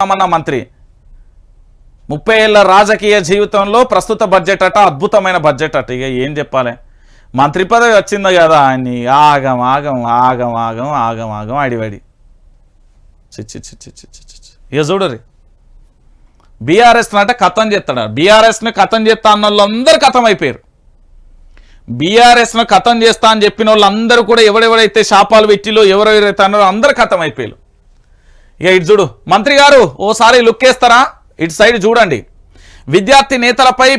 రామన్న మంత్రి. ముప్పై ఏళ్ళ రాజకీయ జీవితంలో ప్రస్తుత బడ్జెట్ అట అద్భుతమైన బడ్జెట్ అట. ఇక ఏం చెప్పాలి? మంత్రి పదవి వచ్చింది కదా ఆయన్ని ఆగం ఆగం ఆగం ఆగం ఆగం ఆగం అడివడి. చిచ్చి చిచ్చి చిచ్చి చిచ్చి ఇక చూడరి బీఆర్ఎస్ అంటే కథం చేస్తాడు? బీఆర్ఎస్ని కథం చేస్తా అన్న వాళ్ళందరూ కథం అయిపోయారు బీఆర్ఎస్ను కథం చేస్తా అని చెప్పిన వాళ్ళందరూ కూడా ఎవడెవడైతే శాపాలు పెట్టిలో ఎవరెవరైతే అన్నారో అందరూ కథం అయిపోయారు ఇక ఇటు చూడు. మంత్రి గారు ఓసారి లుక్ వేస్తారా? ఇటు సైడ్ చూడండి. విద్యార్థి నేతలపై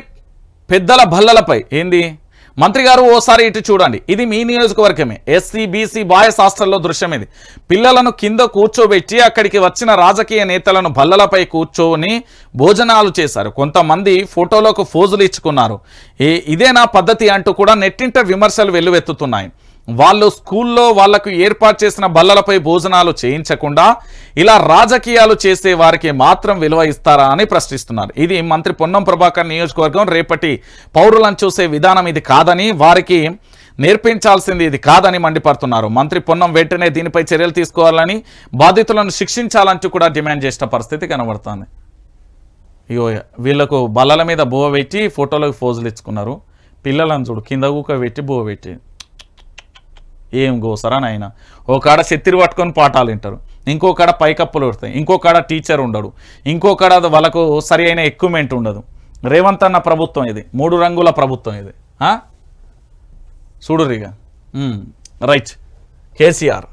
పెద్దల భల్లలపై. ఏంది? మంత్రి గారు ఓసారి ఇటు చూడండి. ఇది మీ నియోజకవర్గమే. ఎస్సీ బీసీ బాయ్స్ హాస్టల్లో దృశ్యం ఇది. పిల్లలను కింద కూర్చోబెట్టి అక్కడికి వచ్చిన రాజకీయ నేతలను బల్లలపై కూర్చొని భోజనాలు చేశారు. కొంతమంది ఫోటోలకు ఫోజులు ఇచ్చుకున్నారు. ఇదే నా పద్ధతి అంటూ కూడా నెట్టింట విమర్శలు వెల్లువెత్తుతున్నాయి. వాళ్ళు స్కూల్లో వాళ్ళకు ఏర్పాటు చేసిన బల్లలపై భోజనాలు చేయించకుండా ఇలా రాజకీయాలు చేసే వారికి మాత్రం విలువ ఇస్తారా అని ప్రశ్నిస్తున్నారు. ఇది మంత్రి పొన్నం ప్రభాకర్ నియోజకవర్గం రేపటి పౌరులను చూసే విధానం ఇది కాదని వారికి నేర్పించాల్సింది ఇది కాదని మండిపడుతున్నారు. మంత్రి పొన్నం వెంటనే దీనిపై చర్యలు తీసుకోవాలని బాధితులను శిక్షించాలంటూ కూడా డిమాండ్ చేసిన పరిస్థితి కనబడుతుంది. ఇగో వీళ్ళకు బల్లల మీద బువ పెట్టి ఫోటోలకు ఫోజులు ఇచ్చుకున్నారు. పిల్లలను చూడు కింద ఊక పెట్టి బువ పెట్టి. ఏం గోసరా నాయన? ఓ కాడ చెత్తిరి పట్టుకొని పాఠాలు వింటారు. ఇంకో కాడ పైకప్పులు పెడతాయి. ఇంకో కాడ టీచర్ ఉండడు. ఇంకో కాడ అది వాళ్ళకు సరి అయిన ఎక్విప్మెంట్ ఉండదు. రేవంత్ అన్న ప్రభుత్వం ఇది. మూడు రంగుల ప్రభుత్వం ఇది. చూడురిగా. రైట్. కేసీఆర్.